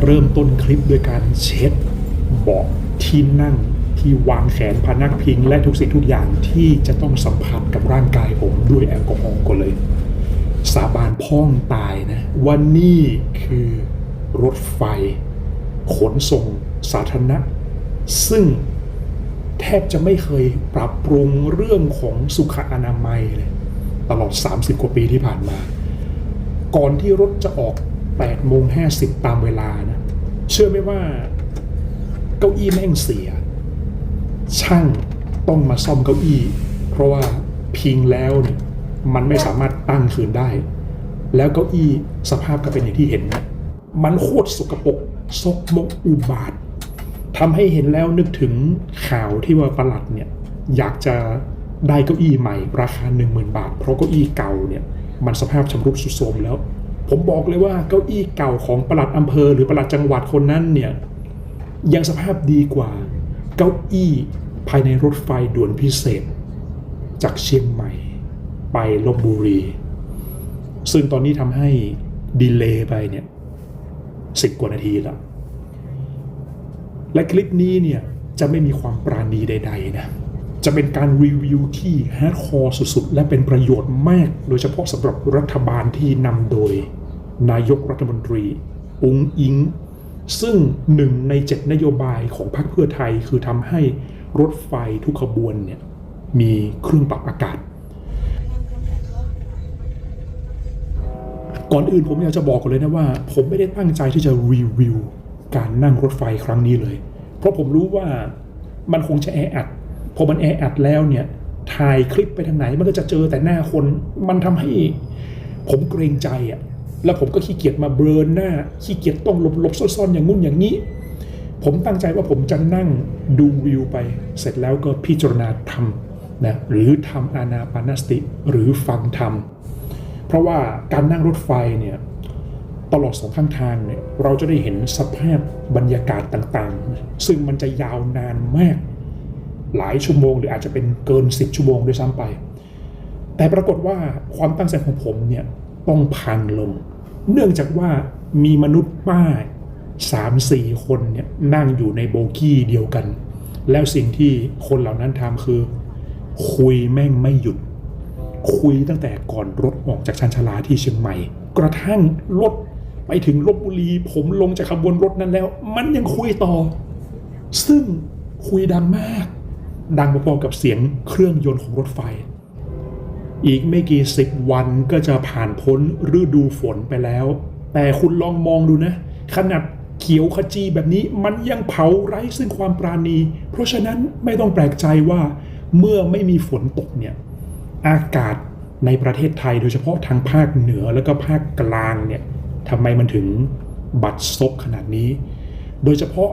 อเริ่มต้นคลิปด้วยการเช็ดเบาะที่นั่งที่วางแขนพนักพิง และทุกสิ่งทุกอย่างที่จะต้องสัมผัสกับร่างกายผมด้วยแอลกอฮอล์ก่อนเลย สาบานพ่องตายนะว่านี่คือรถไฟ ขนส่งสาธารณะ ซึ่งแทบจะไม่เคยปรับปรุงเรื่องของสุขอนามัยเลยตลอด 30 กว่าปีที่ผ่านมา ก่อนที่รถจะออก8โมง50 ตามเวลาน เชื่อไหมว่าเก้าอี้แม่งเสีย ช่างต้องมาซ่อมเก้าอี้ เพราะว่าพิงแล้วเนี่ยมันไม่สามารถตั้งคืนได้ แล้วเก้าอี้สภาพก็เป็นอย่างที่เห็นนะมันโคตรสกปรกซกมกอุบาททำให้เห็นแล้วนึกถึงข่าวที่ว่าประหลัดเนี่ยอยากจะได้เก้าอี้ใหม่ราคา 10,000 บาท เพราะเก้าอี้เก่าเนี่ยมันสภาพชำรุดทรุดโทรมแล้ว ผมบอกเลยว่าเก้าอี้เก่าของประหลัดอำเภอ หรือประหลัดจังหวัดคนนั้นเนี่ยยังสภาพดีกว่าเก้าอี้ภายในรถไฟด่วนพิเศษ จากเชียงใหม่ ไปลบบุรี ซึ่งตอนนี้ทำให้ดีเลย์ไปเนี่ยสิบกว่านาทีแล้ว และคลิปนี้เนี่ยจะไม่มีความปราณีใด ๆ นะ จะเป็นการรีวิวที่แฮร์คอร์สุดๆ และเป็นประโยชน์มาก โดยเฉพาะสำหรับรัฐบาลที่นำโดย นายกรัฐมนตรีองอิง ซึ่งหนึ่งในเจ็ดนโยบายของพรรคเพื่อไทยคือทำให้รถไฟทุกขบวนเนี่ยมีเครื่องปรับอากาศ ก่อนอื่นผมอยากจะบอกก่อนเลยนะว่า ผมไม่ได้ตั้งใจที่จะรีวิวการนั่งรถไฟครั้งนี้เลย เพราะผมรู้ว่ามันคงจะแออัด พอมันแออัดแล้วเนี่ยถ่ายคลิปไปทางไหนมันก็จะเจอแต่หน้าคน มันทำให้ผมเกรงใจอะ แล้วผมก็ขี้เกียจมาเบลอหน้าขี้เกียจต้องหลบหลบๆซ่อนๆอย่างงุ่นอย่างนี้ ผมตั้งใจว่าผมจะนั่งดูวิวไป เสร็จแล้วก็พิจารณาธรรมนะหรือทำอานาปานสติหรือฟังธรรม เพราะว่าการนั่งรถไฟเนี่ยตลอดสองข้างทางเนี่ยเราจะได้เห็นสภาพบรรยากาศต่างๆ ซึ่งมันจะยาวนานมาก หลายชั่วโมงหรืออาจจะเป็นเกิน 10 ชั่วโมงด้วยซ้ำไป แต่ปรากฏว่าความตั้งใจของผมเนี่ยต้องพังลง เนื่องจากว่ามีมนุษย์ป้าสามสี่คนเนี่ยนั่งอยู่ในโบกี้เดียวกัน แล้วสิ่งที่คนเหล่านั้นทำคือ คุยแม่งไม่หยุด คุยตั้งแต่ก่อนรถออกจากชันชาลาที่เชียงใหม่ กระทั่งรถไปถึงลบบุรี ผมลงจากขบวนรถนั้นแล้ว มันยังคุยต่อ ซึ่งคุยดังมาก ดังพอๆกับเสียงเครื่องยนต์ของรถไฟ อีกไม่กี่สิบวันก็จะผ่านพ้นฤดูฝนไปแล้ว แต่คุณลองมองดูนะ ขนาดเขียวขจีแบบนี้มันยังเผาไร้ซึ่งความปราณี เพราะฉะนั้นไม่ต้องแปลกใจว่าเมื่อไม่มีฝนตกเนี่ย อากาศในประเทศไทยโดยเฉพาะทางภาคเหนือแล้วก็ภาคกลางเนี่ยทำไมมันถึงบัดซบขนาดนี้ โดยเฉพาะ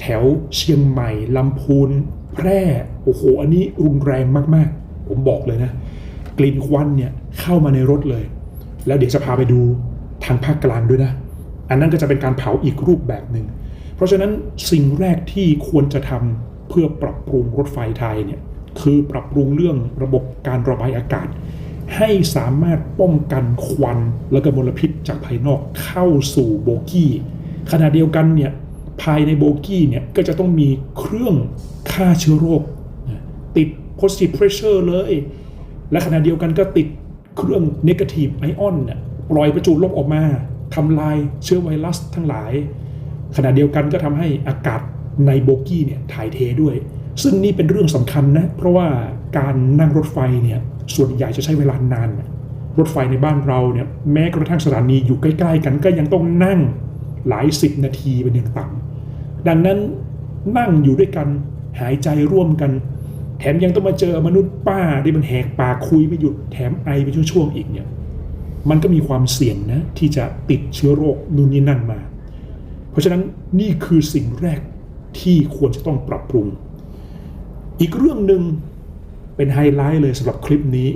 แถวเชียงใหม่ลำพูน แพร่ โอ้โห อันนี้รุนแรงมาก ๆ ผมบอกเลยนะ กลิ่นควันเนี่ยเข้ามาในรถเลย แล้วเดี๋ยวจะพาไปดูทางภาคกลางด้วยนะ อันนั้นก็จะเป็นการเผาอีกรูปแบบหนึ่งเพราะฉะนั้นสิ่งแรกที่ควรจะทำเพื่อปรับปรุงรถไฟไทยเนี่ยคือปรับปรุงเรื่องระบบการระบายอากาศ ให้สามารถป้องกันควันและก็มลพิษจากภายนอกเข้าสู่โบกี้ขณะเดียวกันเนี่ยภายในโบกี้เนี่ยก็จะต้องมีเครื่องฆ่าเชื้อโรค ติด positive pressure เลย และขณะเดียวกันก็ติดเครื่อง negative ion เนี่ยปล่อยประจุลบออกมาทำลายเชื้อไวรัสทั้งหลาย ขณะเดียวกันก็ทำให้อากาศในโบกี้เนี่ยถ่ายเทด้วย ซึ่งนี่เป็นเรื่องสำคัญนะ เพราะว่าการนั่งรถไฟเนี่ยส่วนใหญ่จะใช้เวลานาน รถไฟในบ้านเราเนี่ยแม้กระทั่งสถานีอยู่ใกล้ ๆ กันก็ยังต้องนั่งหลายสิบนาทีเป็นอย่างต่ำดังนั้นนั่งอยู่ด้วยกันหายใจร่วมกัน แถมยังต้องมาเจอมนุษย์ป้าที่มันแหกปากคุยไม่หยุดแถมไอเป็นช่วงๆอีกเนี่ยมันก็มีความเสี่ยงนะที่จะติดเชื้อโรคนู่นนี่นั่นมา เพราะฉะนั้นนี่คือสิ่งแรกที่ควรจะต้องปรับปรุง อีกเรื่องหนึ่งเป็นไฮไลท์เลยสำหรับคลิปนี้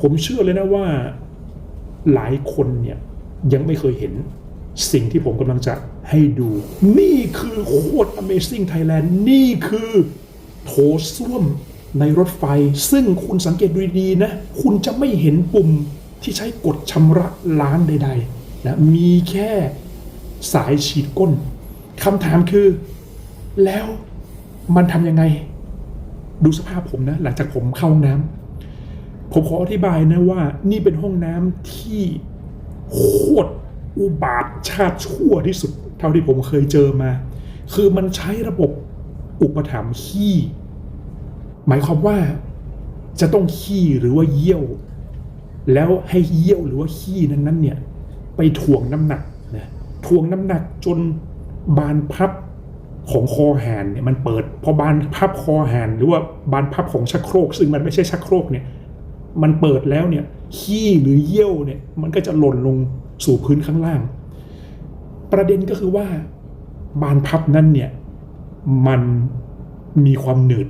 ผมเชื่อเลยนะว่าหลายคนเนี่ยยังไม่เคยเห็นสิ่งที่ผมกำลังจะให้ดู นี่คือโคตร Amazing Thailand นี่คือ โถส้วมในรถไฟ ซึ่งคุณสังเกตดูดีนะ คุณจะไม่เห็นปุ่มที่ใช้กดชำระล้างใดๆนะมีแค่สายฉีดก้นคำถามคือ แล้วมันทำยังไง ดูสภาพผมนะ หลังจากผมเข้าห้องน้ำผมขออธิบายนะว่า นี่เป็นห้องน้ำที่โคตรอุบาทชาติชั่วที่สุด เท่าที่ผมเคยเจอมา คือมันใช้ระบบ อุปถัมภ์ขี้ หมายความว่าจะต้องขี้หรือว่าเยี่ยว แล้วให้เยี่ยวหรือว่าขี้นั้นๆเนี่ยไปถ่วงน้ำหนักนะถ่วงน้ำหนักจนบานพับของคอหานเนี่ยมันเปิด พอบานพับคอหานหรือว่าบานพับของชักโครก ซึ่งมันไม่ใช่ชักโครกเนี่ยมันเปิดแล้วเนี่ยขี้หรือเยี่ยวเนี่ยมันก็จะหล่นลงสู่พื้นข้างล่าง ประเด็นก็คือว่าบานพับนั้นเนี่ย มันมีความหนืด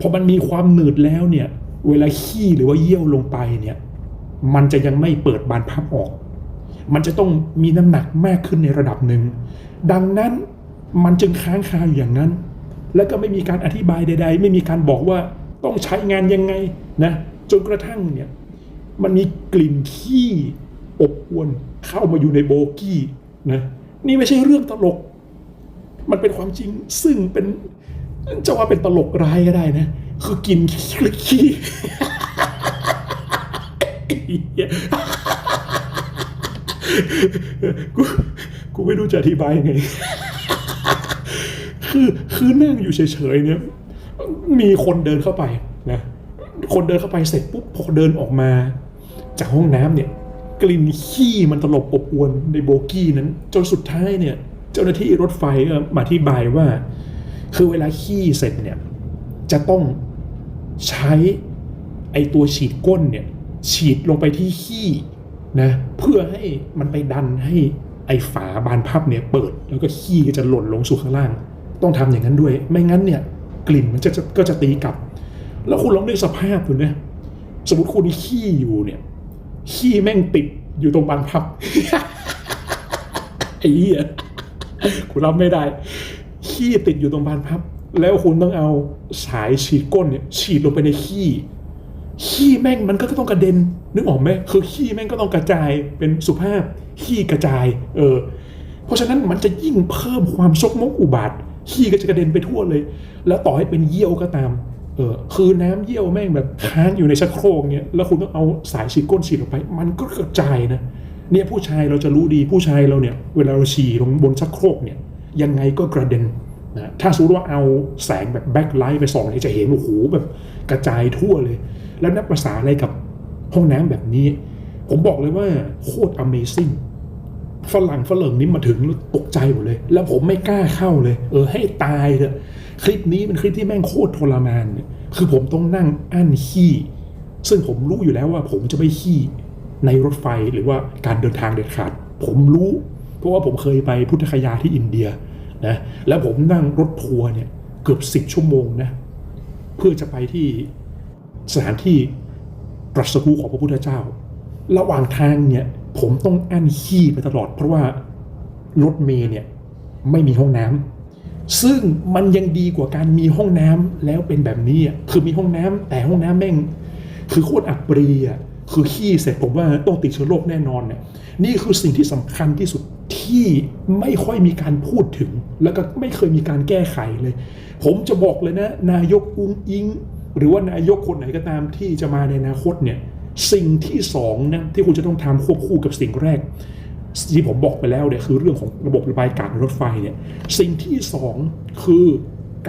พอมันมีความหนืดแล้วเนี่ย เวลาขี้หรือว่าเยี่ยวลงไปเนี่ย มันจะยังไม่เปิดบานพับออก มันจะต้องมีน้ำหนักมากขึ้นในระดับหนึ่ง ดังนั้นมันจึงค้างคาอยู่อย่างนั้น แล้วก็ไม่มีการอธิบายใด ๆ ไม่มีการบอกว่าต้องใช้งานยังไงนะจนกระทั่งเนี่ยมันมีกลิ่นขี้อบอวนเข้ามาอยู่ในโบกี้นะนี่ไม่ใช่เรื่องตลก มันเป็นความจริงซึ่งเป็นจะว่าเป็นตลกร้ายก็ได้นะ คือกินขี้กูกูไม่รู้จะอธิบายยังไง คือคือนั่งอยู่เฉยๆเนี่ย มีคนเดินเข้าไปนะ คนเดินเข้าไปเสร็จปุ๊บพอเดินออกมา จากห้องน้ำเนี่ย กลิ่นขี้มันตลบอบอวนในโบกี้นั้น จนสุดท้ายเนี่ย จ้าหน้าที่รถไฟก็มาอธิบายว่า คือเวลาขี้เสร็จเนี่ย จะต้องใช้ไอตัวฉีดก้นเนี่ย ฉีดลงไปที่ขี้นะเพื่อให้มันไปดันให้ไอฝาบานพับเนี่ยเปิด แล้วก็ขี้ก็จะหล่นลงสู่ข้างล่าง ต้องทำอย่างนั้นด้วย ไม่งั้นเนี่ย กลิ่นมันจะก็จะตีกลับ แล้วคุณลองนึกสภาพดูนะสมมติคุณขี้อยู่เนี่ยขี้แม่งติดอยู่ตรงบานพับไอ้เหี้ย คุณรับไม่ได้ ขี้ติดอยู่ตรงบานพับ แล้วคุณต้องเอาสายฉีดก้นเนี่ย ฉีดลงไปในขี้ขี้แม่งมันก็ต้องกระเด็น นึกออกไหมคือขี้แม่งก็ต้องกระจายเป็นสุภาพขี้กระจาย เออ เพราะฉะนั้นมันจะยิ่งเพิ่มความซกมกอุบาทขี้ก็จะกระเด็นไปทั่วเลย แล้วต่อให้เป็นเยี่ยวก็ตาม เออ คือน้ำเยี่ยวแม่งแบบค้างอยู่ในชักโครกเนี่ยแล้วคุณต้องเอาสายฉีดก้นฉีดลงไป มันก็กระจายนะ เนี่ยผู้ชายเราจะรู้ดีผู้ชายเราเนี่ยเวลาเราฉี่ลงบนชักโครกเนี่ยยังไงก็กระเด็นนะถ้าสมมติว่าเอาแสงแบบแบ็คไลท์ไปส่องเนี่ยจะเห็นโอ้โหแบบกระจายทั่วเลย แล้วนับภาษาอะไรกับห้องน้ำแบบนี้ ผมบอกเลยว่าโคตร Amazing ฝรั่งฝรั่งนี้มาถึงตกใจหมดเลย แล้วผมไม่กล้าเข้าเลย เออให้ตายเถอะคลิปนี้เป็นคลิปที่แม่งโคตรทรมานเนี่ยคือผมต้องนั่งอั้นขี้ ซึ่งผมรู้อยู่แล้วว่าผมจะไม่ขี้ ในรถไฟหรือว่าการเดินทางเด็ดขาด ผมรู้เพราะว่าผมเคยไปพุทธคยาที่อินเดียนะแล้วผมนั่งรถทัวร์เนี่ยเกือบสิบชั่วโมงนะเพื่อจะไปที่สถานที่ตรัสรู้ของพระพุทธเจ้า ระหว่างทางเนี่ยผมต้องอั้นขี้ไปตลอด เพราะว่ารถเมย์เนี่ยไม่มีห้องน้ำซึ่งมันยังดีกว่าการมีห้องน้ำแล้วเป็นแบบนี้คือมีห้องน้ำแต่ห้องน้ำแม่ง คือโคตรอับปรีอะ คือขี้เสร็จผมว่าต้องติดเชื้อโรคแน่นอนเนี่ยนี่คือสิ่งที่สำคัญที่สุดที่ไม่ค่อยมีการพูดถึง แล้วก็ไม่เคยมีการแก้ไขเลย ผมจะบอกเลยนะ นายกอุ้งอิง หรือว่านายกคนไหนก็ตามที่จะมาในอนาคตเนี่ยสิ่งที่สองนะที่คุณจะต้องทำควบคู่กับสิ่งแรกที่ผมบอกไปแล้วเนี่ยคือเรื่องของระบบระบายอากาศรถไฟเนี่ยสิ่งที่สองคือ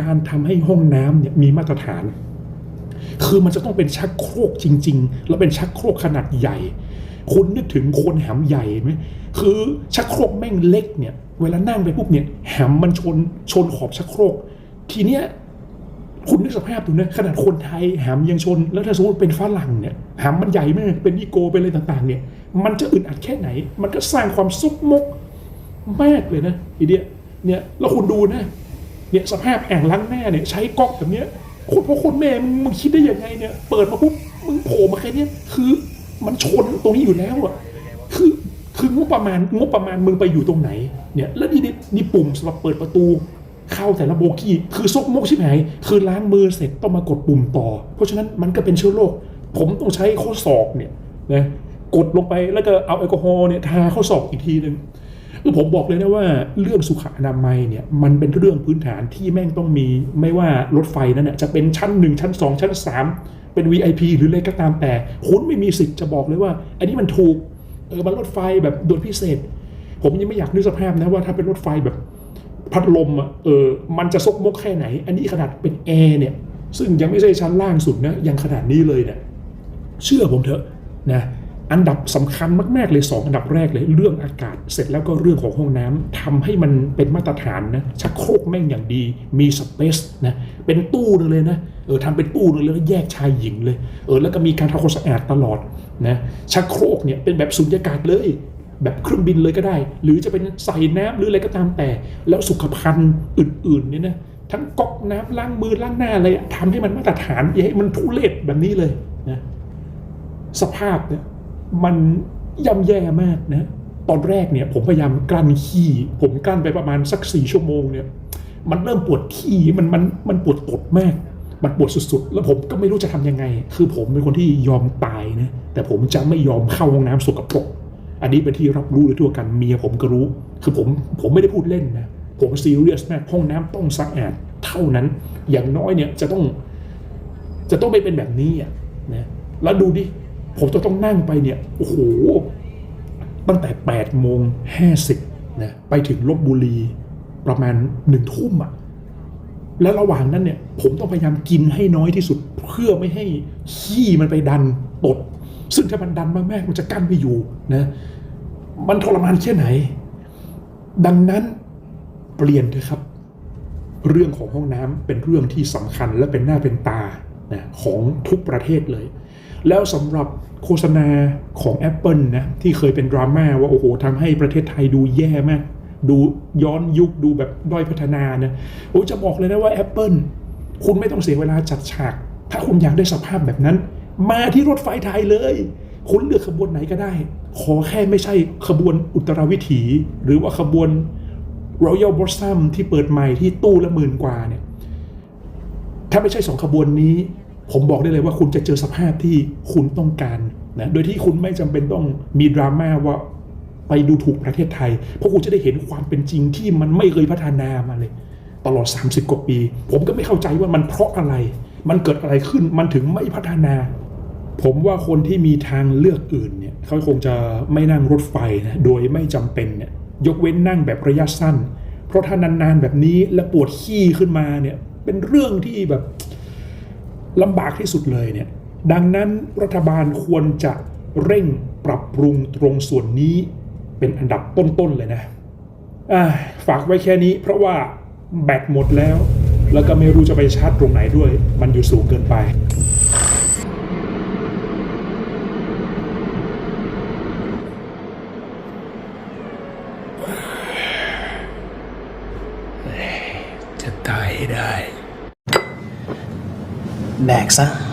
การทำให้ห้องน้ำเนี่ยมีมาตรฐาน คือมันจะต้องเป็นชักโครกจริง ๆ แล้วเป็นชักโครกขนาดใหญ่ คุณนึกถึงคนแหมใหญ่ไหมคือชักโครกแม่งเล็กเนี่ย เวลานั่งไปปุ๊บเนี่ยแหมมันชนชนขอบชักโครก ทีเนี้ยคุณนึกสภาพดูนะขนาดคนไทยแหมยังชน แล้วถ้าสมมติเป็นฝรั่งเนี่ยแหมมันใหญ่มากเป็นนิโกเป็นอะไรต่าง ๆ เนี่ย มันจะอึดอัดแค่ไหน มันก็สร้างความซุกมกมากเลยนะไอเดียเนี่ยแล้วคุณดูนะเนี่ยสภาพแอ่งล้างหน้าเนี่ยใช้ก๊อกแบบเนี้ย คนพ่อคนแม่มึงมึงคิดได้ยังไงเนี่ย เปิดมาปุ๊บมึงโผล่มาแค่เนี้ยคือมันชนตรงนี้อยู่แล้วอะคือคืองบประมาณงบประมาณมึงไปอยู่ตรงไหน เนี่ยแล้วนี่นี่นี่ปุ่มสำหรับเปิดประตู เข้าแต่ละโบกี้ คือซกมกชิบหายคือล้างมือเสร็จต้องมากดปุ่มต่อ เพราะฉะนั้นมันก็เป็นเชื้อโรคผมต้องใช้ข้อศอกเนี่ยนะกดลงไปแล้วก็เอาแอลกอฮอล์เนี่ยทาข้อศอกอีกทีหนึ่ง คือผมบอกเลยนะว่าเรื่องสุขอนามัยเนี่ยมันเป็นเรื่องพื้นฐานที่แม่งต้องมีไม่ว่ารถไฟนั้นน่ะจะเป็นชั้น1ชั้น2ชั้น3เป็น VIP หรืออะไรก็ตามแต่ คุณไม่มีสิทธิ์จะบอกเลยว่า อันนี้มันถูกเออมันรถไฟแบบโด่วนพิเศษ ผมยังไม่อยากนึกสภาพนะว่าถ้าเป็นรถไฟแบบพัดลมอะเออมันจะซกมกแค่ไหน อันนี้ขนาดเป็นแอร์เนี่ยซึ่งยังไม่ใช่ชั้นล่างสุดนะยังขนาดนี้เลยเนี่ยเชื่อผมเถอะนะ อันดับสำคัญมากๆเลยสองอันดับแรกเลยเรื่องอากาศ เสร็จแล้วก็เรื่องของห้องน้ำทำให้มันเป็นมาตรฐานนะชักโครกแม่งอย่างดีมีสเปซนะเป็นตู้นึงเลยนะเออทำเป็นตู้นึงเลยแล้วแยกชายหญิงเลยเออแล้วก็มีการทำความสะอาดตลอดนะชักโครกเนี่ยเป็นแบบสุญญากาศเลยแบบเครื่องบินเลยก็ได้ หรือจะเป็นใส่น้ำหรืออะไรก็ตามแต่ แล้วสุขภัณฑ์อื่นๆเนี่ยนะทั้งก๊อกน้ำล้างมือล้างหน้าอะไรทำให้มันมาตรฐานอย่าให้มันทุเรศแบบนี้เลยนะสภาพเนี่ย มันย่ำแย่มากนะตอนแรกเนี่ยผมพยายามกลั้นขี้ผมกลั้นไปประมาณสักสี่ชั่วโมงเนี่ยมันเริ่มปวดขี้มันมันมันปวดตดมาก มันปวดสุดๆ แล้วผมก็ไม่รู้จะทำยังไง คือผมเป็นคนที่ยอมตายนะแต่ผมจะไม่ยอมเข้าห้องน้ำสกปรกอันนี้เป็นที่รับรู้เลยทั่วกันเมียผมก็รู้ คือผมผมไม่ได้พูดเล่นนะผมซีเรียสมากห้องน้ำต้องสะอาดเท่านั้นอย่างน้อยเนี่ยจะต้อง จะต้องไม่เป็นแบบนี้อะนะแล้วดูดิ ผมจะต้องนั่งไปเนี่ยโอ้โหตั้งแต่8โมง50นะไปถึงลบบุรีประมาณหนึ่งทุ่มอะแล้วระหว่างนั้นเนี่ย ผมต้องพยายามกินให้น้อยที่สุด เพื่อไม่ให้ขี้มันไปดันตด ซึ่งถ้ามันดันมากๆมันจะกั้นไม่อยู่นะ มันทรมานแค่ไหน ดังนั้นเปลี่ยนเถอะครับ เรื่องของห้องน้ำเป็นเรื่องที่สำคัญและเป็นหน้าเป็นตานะของทุกประเทศเลย แล้วสำหรับโฆษณาของ Apple นะที่เคยเป็นดราม่าว่าโอ้โหทำให้ประเทศไทยดูแย่มาก ดูย้อนยุคดูแบบด้อยพัฒนานะโอ้จะบอกเลยนะว่า Apple คุณไม่ต้องเสียเวลาจัดฉาก ถ้าคุณอยากได้สภาพแบบนั้น มาที่รถไฟไทยเลย คุณเลือกขบวนไหนก็ได้ ขอแค่ไม่ใช่ขบวนอุตราวิถี หรือว่าขบวน Royal Blossom ที่เปิดใหม่ที่ตู้ละหมื่นกว่าเนี่ยถ้าไม่ใช่สองขบวนนี้ ผมบอกได้เลยว่าคุณจะเจอสภาพที่คุณต้องการนะโดยที่คุณไม่จำเป็นต้องมีดราม่าว่าไปดูถูกประเทศไทย เพราะคุณจะได้เห็นความเป็นจริงที่มันไม่เคยพัฒนามาเลย ตลอด 30 กว่าปี ผมก็ไม่เข้าใจว่ามันเพราะอะไร มันเกิดอะไรขึ้นมันถึงไม่พัฒนา ผมว่าคนที่มีทางเลือกอื่นเนี่ยเขาคงจะไม่นั่งรถไฟนะโดยไม่จำเป็นเนี่ยยกเว้นนั่งแบบระยะสั้น เพราะถ้านานๆแบบนี้แล้วปวดขี้ขึ้นมาเนี่ยเป็นเรื่องที่แบบ ลำบากที่สุดเลยเนี่ยดังนั้นรัฐบาลควรจะเร่งปรับปรุงตรงส่วนนี้เป็นอันดับต้นๆเลยนะฝากไว้แค่นี้เพราะว่าแบตหมดแล้ว แล้วก็ไม่รู้จะไปชาร์จตรงไหนด้วย มันอยู่สูงเกินไป จะตายให้ได้ แด